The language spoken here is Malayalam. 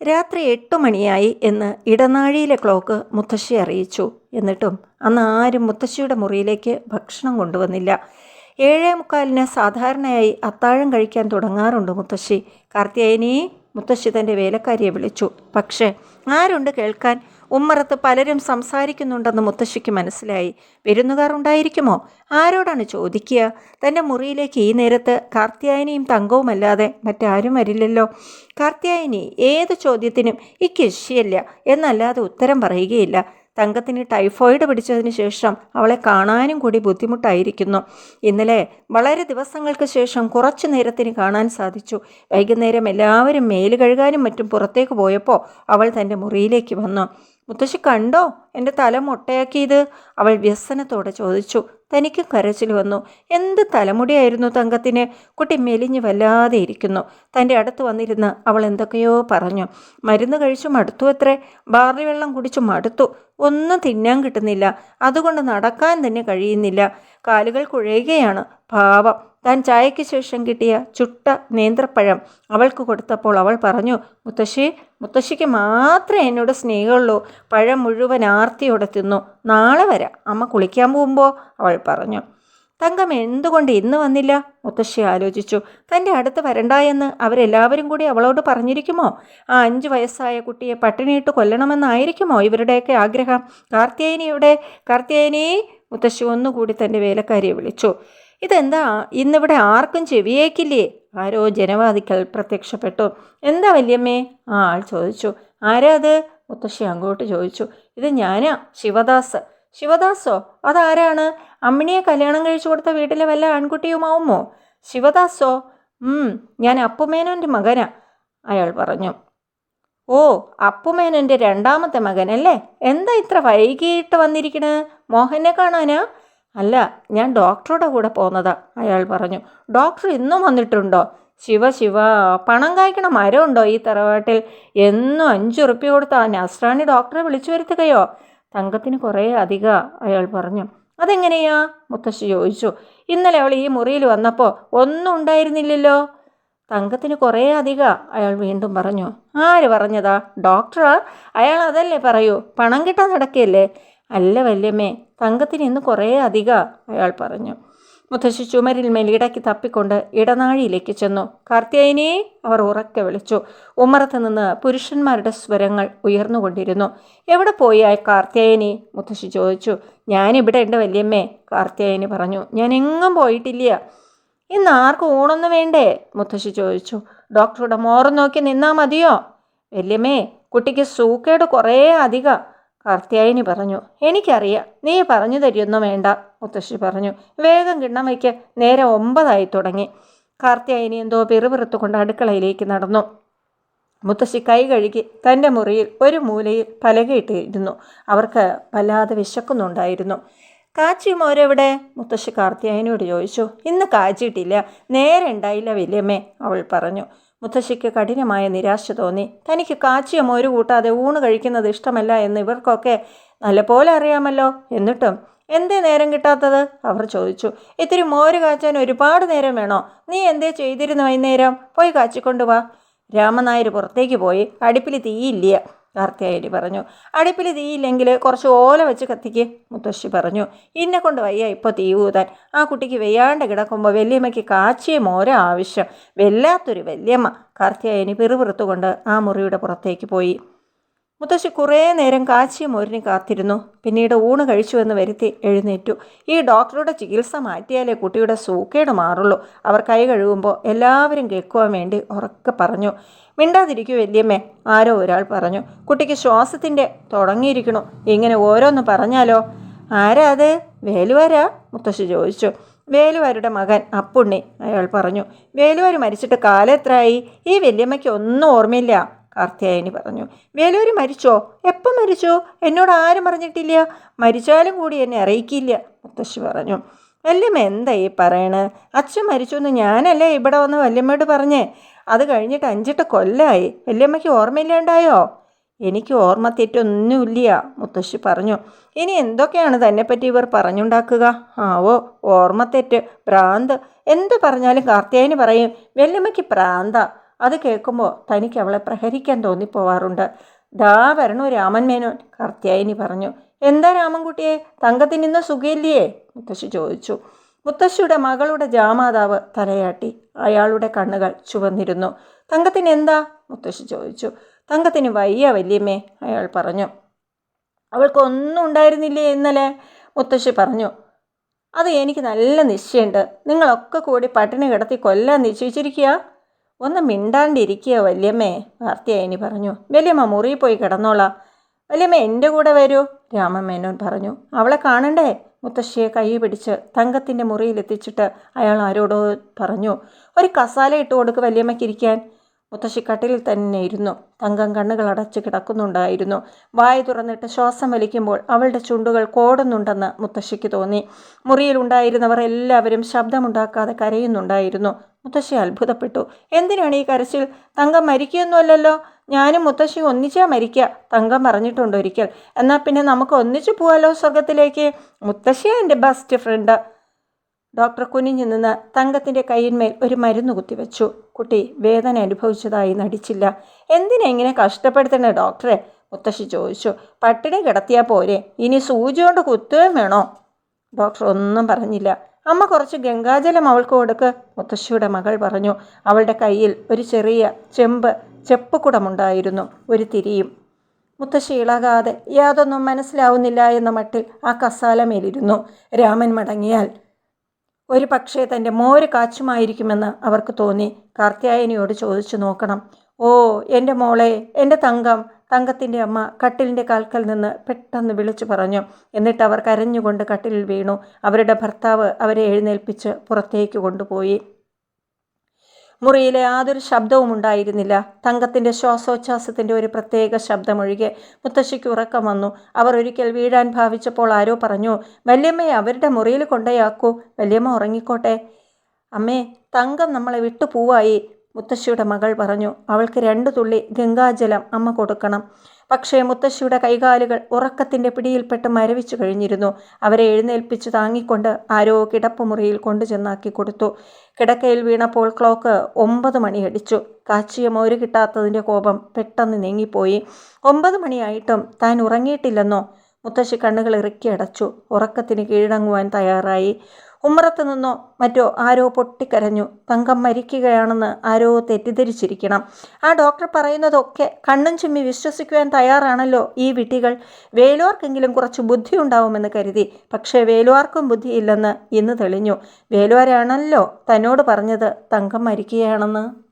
രാത്രി എട്ട് മണിയായി എന്ന് ഇടനാഴിയിലെ ക്ലോക്ക് മുത്തശ്ശി അറിയിച്ചു. എന്നിട്ടും അന്ന് ആരും മുത്തശ്ശിയുടെ മുറിയിലേക്ക് ഭക്ഷണം കൊണ്ടുവന്നില്ല. ഏഴേ മുക്കാലിന് സാധാരണയായി അത്താഴം കഴിക്കാൻ തുടങ്ങാറുണ്ട് മുത്തശ്ശി. കാർത്തിയായനി മുത്തശ്ശി തന്റെ വേലക്കാരിയെ വിളിച്ചു. പക്ഷേ ആരുണ്ട് കേൾക്കാൻ? ഉമ്മറത്ത് പലരും സംസാരിക്കുന്നുണ്ടെന്ന് മുത്തശ്ശിക്ക് മനസ്സിലായി. വിരുന്നുകാർ ഉണ്ടായിരിക്കുമോ? ആരോടാണ് ചോദിക്കുക? തന്റെ മുറിയിലേക്ക് ഈ നേരത്ത് കാർത്തിയായനിയും തങ്കവുമല്ലാതെ മറ്റാരും വരില്ലല്ലോ. കാർത്തിയായനി ഏത് ചോദ്യത്തിനും ഈ കൃഷിയല്ല എന്നല്ലാതെ ഉത്തരം പറയുകയില്ല. തങ്കത്തിന് ടൈഫോയിഡ് പിടിച്ചതിന് ശേഷം അവളെ കാണാനും കൂടി ബുദ്ധിമുട്ടായിരിക്കുന്നു. ഇന്നലെ വളരെ ദിവസങ്ങൾക്ക് ശേഷം കുറച്ചു നേരത്തിന് കാണാൻ സാധിച്ചു. വൈകുന്നേരം എല്ലാവരും മേൽ കഴുകാനും മറ്റും പുറത്തേക്ക് പോയപ്പോൾ അവൾ തന്റെ മുറിയിലേക്ക് വന്നു. മുത്തശ്ശി കണ്ടോ? എന്റെ തല മുട്ടയാക്കിയത്? അവൾ വ്യസനത്തോടെ ചോദിച്ചു. തനിക്ക് കരച്ചിൽ വന്നു. എന്ത് തലമുടിയായിരുന്നു തങ്കത്തിന്? കുട്ടി മെലിഞ്ഞ് വല്ലാതെ ഇരിക്കുന്നു. തന്റെ അടുത്ത് വന്നിരുന്ന് അവൾ എന്തൊക്കെയോ പറഞ്ഞു. മരുന്ന് കഴിച്ചു മടുത്തു അത്രേ. ബാർലി വെള്ളം കുടിച്ചു മടുത്തു. ഒന്നും തിന്നാൻ കിട്ടുന്നില്ല. അതുകൊണ്ട് നടക്കാൻ തന്നെ കഴിയുന്നില്ല. കാലുകൾ കുഴയുകയാണ്. പാവം. താൻ ചായയ്ക്ക് ശേഷം കിട്ടിയ ചുട്ട നേന്ത്രപ്പഴം അവൾക്ക് കൊടുത്തപ്പോൾ അവൾ പറഞ്ഞു മുത്തശ്ശി മുത്തശ്ശിക്ക് മാത്രമേ എന്നോട് സ്നേഹമുള്ളൂ. പഴം മുഴുവൻ ആർത്തിയോടെ തിന്നു. നാളെ വരാം. അമ്മ കുളിക്കാൻ പോകുമ്പോൾ അവൾ പറഞ്ഞു. തങ്കം എന്തുകൊണ്ട് ഇന്ന് വന്നില്ല? മുത്തശ്ശി ആലോചിച്ചു. തന്റെ അടുത്ത് വരണ്ടായെന്ന് അവരെല്ലാവരും കൂടി അവളോട് പറഞ്ഞിരിക്കുമോ? ആ അഞ്ച് വയസ്സായ കുട്ടിയെ പട്ടിണിയിട്ട് കൊല്ലണമെന്നായിരിക്കുമോ ഇവരുടെയൊക്കെ ആഗ്രഹം? കാർത്തിയേനിയുടെ കാർത്തിയേനി മുത്തശ്ശി ഒന്നുകൂടി തന്റെ വേലക്കാരിയെ വിളിച്ചു. ഇതെന്താ? ഇന്നിവിടെ ആർക്കും ചെവിയേക്കില്ലേ? ആരോ ജനവാദിക്കൽ പ്രത്യക്ഷപ്പെട്ടു. എന്താ വല്യമ്മേ? ആ ആൾ ചോദിച്ചു. ആരാ അത്? മുത്തശ്ശി അങ്ങോട്ട് ചോദിച്ചു. ഇത് ഞാനാ ശിവദാസ്. ശിവദാസോ? അതാരാണ്? അമ്മിണിയെ കല്യാണം കഴിച്ചു കൊടുത്ത വീട്ടിലെ വല്ല ആൺകുട്ടിയുമാവുമോ? ശിവദാസോ? ഞാൻ അപ്പുമേനോന്റെ മകനാ അയാൾ പറഞ്ഞു. ഓ അപ്പുമേനന്റെ രണ്ടാമത്തെ മകനല്ലേ? എന്താ ഇത്ര വൈകിട്ട് വന്നിരിക്കണേ? മോഹനെ കാണാനാ? അല്ല ഞാൻ ഡോക്ടറുടെ കൂടെ പോന്നതാ അയാൾ പറഞ്ഞു. ഡോക്ടർ ഇന്നും വന്നിട്ടുണ്ടോ? ശിവ ശിവ പണം കായ്ക്കണ മരമുണ്ടോ ഈ തറവാട്ടിൽ? എന്നും അഞ്ചുറുപ്യ കൊടുത്ത ആ നസ്രാണി ഡോക്ടറെ വിളിച്ചു വരുത്തുകയോ? തങ്കത്തിന് കുറേ അധിക അയാൾ പറഞ്ഞു. അതെങ്ങനെയാ? മുത്തശ്ശി ചോദിച്ചു. ഇന്നലെ അവൾ ഈ മുറിയിൽ വന്നപ്പോൾ ഒന്നും ഉണ്ടായിരുന്നില്ലല്ലോ? തങ്കത്തിന് കുറേ അധിക അയാൾ വീണ്ടും പറഞ്ഞു. ആര് പറഞ്ഞതാ? ഡോക്ടറാ? അയാൾ അതല്ലേ പറയൂ? പണം കിട്ടാൻ നടക്കുകയല്ലേ അല്ല വല്യമ്മേ തങ്കത്തിന് ഇന്ന് കുറേ അധികം അയാൾ പറഞ്ഞു. മുത്തശ്ശി ചുമരിൽ മേലിടയ്ക്ക് തപ്പിക്കൊണ്ട് ഇടനാഴിയിലേക്ക് ചെന്നു. കാർത്തിയായനെ അവർ ഉറക്കെ വിളിച്ചു. ഉമ്മറത്ത് നിന്ന് പുരുഷന്മാരുടെ സ്വരങ്ങൾ ഉയർന്നുകൊണ്ടിരുന്നു. എവിടെ പോയി ആ കാർത്തിയായനെ മുത്തശ്ശി ചോദിച്ചു. ഞാനിവിടെ ഉണ്ട് വല്യമ്മേ കാർത്തിയായനി പറഞ്ഞു. ഞാൻ എങ്ങും പോയിട്ടില്ല. ഇന്ന് ആർക്കും ഊണൊന്നും വേണ്ടേ? മുത്തശ്ശി ചോദിച്ചു. ഡോക്ടറുടെ മോറം നോക്കി നിന്നാൽ മതിയോ? വല്യമ്മേ കുട്ടിക്ക് സൂക്കേട് കുറേ അധികം. കാർത്തിയായനി പറഞ്ഞു എനിക്കറിയാം നീ പറഞ്ഞു തരിയൊന്നും വേണ്ട മുത്തശ്ശി പറഞ്ഞു. വേഗം കിണ്ണം വയ്ക്ക് നേരെ ഒമ്പതായി തുടങ്ങി. കാർത്തിയായനി എന്തോ പിറുപിറുത്തുകൊണ്ട് അടുക്കളയിലേക്ക് നടന്നു. മുത്തശ്ശി കൈ കഴുകി തന്റെ മുറിയിൽ ഒരു മൂലയിൽ പലകയിട്ടിരുന്നു. അവർക്ക് വല്ലാതെ വിശക്കുന്നുണ്ടായിരുന്നു. കാച്ചി മോരെവിടെ? മുത്തശ്ശി കാർത്തിയായനോട് ചോദിച്ചു. ഇന്ന് കാച്ചിട്ടില്ല നേരെ ഉണ്ടായില്ല വലിയമ്മേ അവൾ പറഞ്ഞു. മുത്തശ്ശിക്ക് കഠിനമായ നിരാശ തോന്നി. തനിക്ക് കാച്ചിയ മോര് കൂട്ടാതെ ഊണ് കഴിക്കുന്നത് ഇഷ്ടമല്ല എന്ന് ഇവർക്കൊക്കെ നല്ലപോലെ അറിയാമല്ലോ. എന്നിട്ടും എന്തേ നേരം കിട്ടാത്തത്? അവർ ചോദിച്ചു. ഇത്തിരി മോര് കാച്ചാൻ ഒരുപാട് നേരം വേണോ? നീ എന്തേ ചെയ്തിരുന്നു വൈകുന്നേരം? പോയി കാച്ചിക്കൊണ്ടു വാ. രാമനായർ പുറത്തേക്ക് പോയി. അടുപ്പിൽ തീയില്ല. കാർത്തിയായനി പറഞ്ഞു. അടുപ്പിൽ തീയില്ലെങ്കിൽ കുറച്ച് ഓല വെച്ച് കത്തിക്ക് മുത്തശ്ശി പറഞ്ഞു. ഇന്നെ കൊണ്ട് വയ്യ ഇപ്പോൾ തീ ഊതാൻ. ആ കുട്ടിക്ക് വെയ്യാണ്ട് കിടക്കുമ്പോൾ വല്യമ്മയ്ക്ക് കാച്ചിയ മോര ആവശ്യം. വല്ലാത്തൊരു വല്യമ്മ കാർത്തിയായനി പിറുപിറുത്തുകൊണ്ട് ആ മുറിയുടെ പുറത്തേക്ക് പോയി. മുത്തശ്ശി കുറേ നേരം കാച്ചിയ മോരിന് കാത്തിരുന്നു. പിന്നീട് ഊണ് കഴിച്ചുവെന്ന് വരുത്തി എഴുന്നേറ്റു. ഈ ഡോക്ടറുടെ ചികിത്സ മാറ്റിയാലേ കുട്ടിയുടെ സൂക്കേട് മാറുള്ളൂ. അവർ കൈ കഴുകുമ്പോൾ എല്ലാവരും കേൾക്കുവാൻ വേണ്ടി ഉറക്കെ പറഞ്ഞു. മിണ്ടാതിരിക്കൂ വല്യമ്മേ ആരോ ഒരാൾ പറഞ്ഞു. കുട്ടിക്ക് ശ്വാസത്തിന്റെ തുടങ്ങിയിരിക്കണു. ഇങ്ങനെ ഓരോന്ന് പറഞ്ഞാലോ? ആരാ അത്? വേലുവാരാ? മുത്തശ്ശി ചോദിച്ചു. വേലുവാരുടെ മകൻ അപ്പുണ്ണി അയാൾ പറഞ്ഞു. വേലുവാർ മരിച്ചിട്ട് കാലെത്രയായി ഈ വല്യമ്മയ്ക്ക് ഒന്നും ഓർമ്മയില്ല. കാർത്തിയായനി പറഞ്ഞു. വേലൂരി മരിച്ചോ? എപ്പം മരിച്ചോ? എന്നോട് ആരും പറഞ്ഞിട്ടില്ല മരിച്ചാലും കൂടി എന്നെ അറിയിക്കില്ല മുത്തശ്ശി പറഞ്ഞു. വല്യമ്മ എന്താ ഈ പറയണേ? അച്ഛൻ മരിച്ചു എന്ന് ഞാനല്ലേ ഇവിടെ വന്ന് വല്യമ്മയോട് പറഞ്ഞേ? അത് കഴിഞ്ഞിട്ട് അഞ്ചെട്ട് കൊല്ലമായി വല്യമ്മയ്ക്ക് ഓർമ്മയില്ലാണ്ടായോ? എനിക്ക് ഓർമ്മ തെറ്റൊന്നുമില്ല മുത്തശ്ശി പറഞ്ഞു. ഇനി എന്തൊക്കെയാണ് തന്നെപ്പറ്റി ഇവർ പറഞ്ഞുണ്ടാക്കുക? ആവോ ഓർമ്മ തെറ്റ് ഭ്രാന്ത്. എന്ത് പറഞ്ഞാലും കാർത്തിയായനി പറയും വല്യമ്മയ്ക്ക് പ്രാന്ത അത് കേൾക്കുമ്പോൾ തനിക്ക് അവളെ പ്രഹരിക്കാൻ തോന്നിപ്പോവാറുണ്ട്. ദാ വരണു രാമൻ മേനോൻ കാർത്യായനി പറഞ്ഞു. എന്താ രാമൻകുട്ടിയെ? തങ്കത്തിന് ഇന്ന് സുഖയില്ലയേ മുത്തശ്ശി ചോദിച്ചു. മുത്തശ്ശിയുടെ മകളുടെ ജാമാതാവ് തലയാട്ടി. അയാളുടെ കണ്ണുകൾ ചുവന്നിരുന്നു. തങ്കത്തിന് എന്താ? മുത്തശ്ശി ചോദിച്ചു. തങ്കത്തിന് വയ്യ വല്യമ്മേ അയാൾ പറഞ്ഞു. അവൾക്കൊന്നും ഉണ്ടായിരുന്നില്ലേ ഇന്നലെ? മുത്തശ്ശി പറഞ്ഞു. അത് എനിക്ക് നല്ല നിശ്ചയമുണ്ട്. നിങ്ങളൊക്കെ കൂടി പട്ടിണി കിടത്തി കൊല്ലാൻ നിശ്ചയിച്ചിരിക്കുക. ഒന്ന് മിണ്ടാണ്ടിരിക്കുക വല്യമ്മേ. വാർത്തയായിനി പറഞ്ഞു. വല്യമ്മ മുറിയിൽ പോയി കിടന്നോളാ. വല്യമ്മ എന്റെ കൂടെ വരൂ. രാമമേനോൻ പറഞ്ഞു. അവളെ കാണണ്ടേ? മുത്തശ്ശിയെ കൈ പിടിച്ച് തങ്കത്തിന്റെ മുറിയിലെത്തിച്ചിട്ട് അയാൾ ആരോടോ പറഞ്ഞു ഒരു കസാല ഇട്ട് കൊടുക്ക് വല്യമ്മയ്ക്കിരിക്കാൻ മുത്തശ്ശി കട്ടിലിൽ തന്നെ ഇരുന്നു തങ്കം കണ്ണുകൾ അടച്ചു കിടക്കുന്നുണ്ടായിരുന്നു. വായ തുറന്നിട്ട് ശ്വാസം വലിക്കുമ്പോൾ അവളുടെ ചുണ്ടുകൾ കോടുന്നുണ്ടെന്ന് മുത്തശ്ശിക്ക് തോന്നി. മുറിയിലുണ്ടായിരുന്നവർ എല്ലാവരും ശബ്ദമുണ്ടാക്കാതെ കരയുന്നുണ്ടായിരുന്നു. മുത്തശ്ശി അത്ഭുതപ്പെട്ടു. എന്തിനാണ് ഈ കരച്ചിൽ? തങ്കം മരിക്കുകയൊന്നുമല്ലല്ലോ ഞാനും മുത്തശ്ശി ഒന്നിച്ചാ മരിക്കുക തങ്കം പറഞ്ഞിട്ടുണ്ട് ഒരിക്കൽ. എന്നാൽ പിന്നെ നമുക്ക് ഒന്നിച്ചു പോവാലോ സ്വർഗത്തിലേക്ക് മുത്തശ്ശിയാ എന്റെ ബെസ്റ്റ് ഫ്രണ്ട് ഡോക്ടർ കുനിഞ്ഞു നിന്ന് തങ്കത്തിന്റെ കയ്യിന്മേൽ ഒരു മരുന്ന് കുത്തിവെച്ചു. കുട്ടി വേദന അനുഭവിച്ചതായി നടിച്ചില്ല. എന്തിനാ ഇങ്ങനെ കഷ്ടപ്പെടുത്തണേ ഡോക്ടറെ? മുത്തശ്ശി ചോദിച്ചു. പട്ടിണി കിടത്തിയാൽ പോരെ. ഇനി സൂചി കൊണ്ട് കുത്തുകയും വേണോ? ഡോക്ടർ ഒന്നും പറഞ്ഞില്ല. അമ്മ കുറച്ച് ഗംഗാജലം അവൾക്ക് കൊടുക്ക് മുത്തശ്ശിയുടെ മകൾ പറഞ്ഞു. അവളുടെ കയ്യിൽ ഒരു ചെറിയ ചെമ്പ് ചെപ്പുകുടമുണ്ടായിരുന്നു. ഒരു തിരിയും. മുത്തശ്ശി ഇളകാതെ യാതൊന്നും മനസ്സിലാവുന്നില്ല എന്ന മട്ടിൽ ആ കസാലമേലിരുന്നു. രാമൻ മടങ്ങിയാൽ ഒരു പക്ഷേ തന്റെ മോര് കാച്ചുമായിരിക്കുമെന്ന് അവർക്ക് തോന്നി. കാർത്യായനിയോട് ചോദിച്ചു നോക്കണം. ഓ എന്റെ മോളെ എന്റെ തങ്കം തങ്കത്തിന്റെ അമ്മ കട്ടിലിന്റെ കാൽക്കൽ നിന്ന് പെട്ടെന്ന് വിളിച്ചു പറഞ്ഞു. എന്നിട്ട് അവർ കരഞ്ഞുകൊണ്ട് കട്ടിലിൽ വീണു. അവരുടെ ഭർത്താവ് അവരെ എഴുന്നേൽപ്പിച്ച് പുറത്തേക്ക് കൊണ്ടുപോയി. മുറിയിലെ യാതൊരു ശബ്ദവും ഉണ്ടായിരുന്നില്ല. തങ്കത്തിന്റെ ശ്വാസോച്ഛ്വാസത്തിന്റെ ഒരു പ്രത്യേക ശബ്ദമൊഴികെ മുത്തശ്ശിക്ക് ഉറക്കം വന്നു. അവർ ഒരിക്കൽ വീഴാൻ ഭാവിച്ചപ്പോൾ ആരോ പറഞ്ഞു വല്യമ്മയെ അവരുടെ മുറിയിൽ കൊണ്ടേയാക്കൂ വല്യമ്മ ഉറങ്ങിക്കോട്ടെ. അമ്മേ തങ്കം നമ്മളെ വിട്ടു പോവായി മുത്തശ്ശിയുടെ മകൾ പറഞ്ഞു അവൾക്ക് രണ്ടു തുള്ളി ഗംഗാജലം അമ്മ കൊടുക്കണം. പക്ഷേ മുത്തശ്ശിയുടെ കൈകാലുകൾ ഉറക്കത്തിന്റെ പിടിയിൽപ്പെട്ട് മരവിച്ചു കഴിഞ്ഞിരുന്നു. അവരെ എഴുന്നേൽപ്പിച്ച് താങ്ങിക്കൊണ്ട് ആരോ കിടപ്പുമുറിയിൽ കൊണ്ടുചെന്നാക്കി കൊടുത്തു. കിടക്കയിൽ വീണപ്പോൾ ക്ലോക്ക് ഒമ്പത് മണിയടിച്ചു. കാച്ചിയ മോര് കിട്ടാത്തതിന്റെ കോപം പെട്ടെന്ന് നീങ്ങിപ്പോയി. ഒമ്പത് മണിയായിട്ടും താൻ ഉറങ്ങിയിട്ടില്ലെന്നോ? മുത്തശ്ശി കണ്ണുകൾ ഇറുക്കി അടച്ചു. ഉറക്കത്തിന് കീഴടങ്ങുവാൻ തയ്യാറായി. ഉമ്മറത്ത് നിന്നോ മറ്റോ ആരോ പൊട്ടിക്കരഞ്ഞു. തങ്കം മരിക്കുകയാണെന്ന് ആരോ തെറ്റിദ്ധരിച്ചിരിക്കണം. ആ ഡോക്ടർ പറയുന്നതൊക്കെ കണ്ണും ചുമ്മി വിശ്വസിക്കുവാൻ തയ്യാറാണല്ലോ ഈ വിട്ടികൾ. വേലുവാർക്കെങ്കിലും കുറച്ച് ബുദ്ധി ഉണ്ടാവുമെന്ന് കരുതി. പക്ഷേ വേലുവാർക്കും ബുദ്ധിയില്ലെന്ന് ഇന്ന് തെളിഞ്ഞു. വേലുവാരാണല്ലോ തന്നോട് പറഞ്ഞത് തങ്കം മരിക്കുകയാണെന്ന്.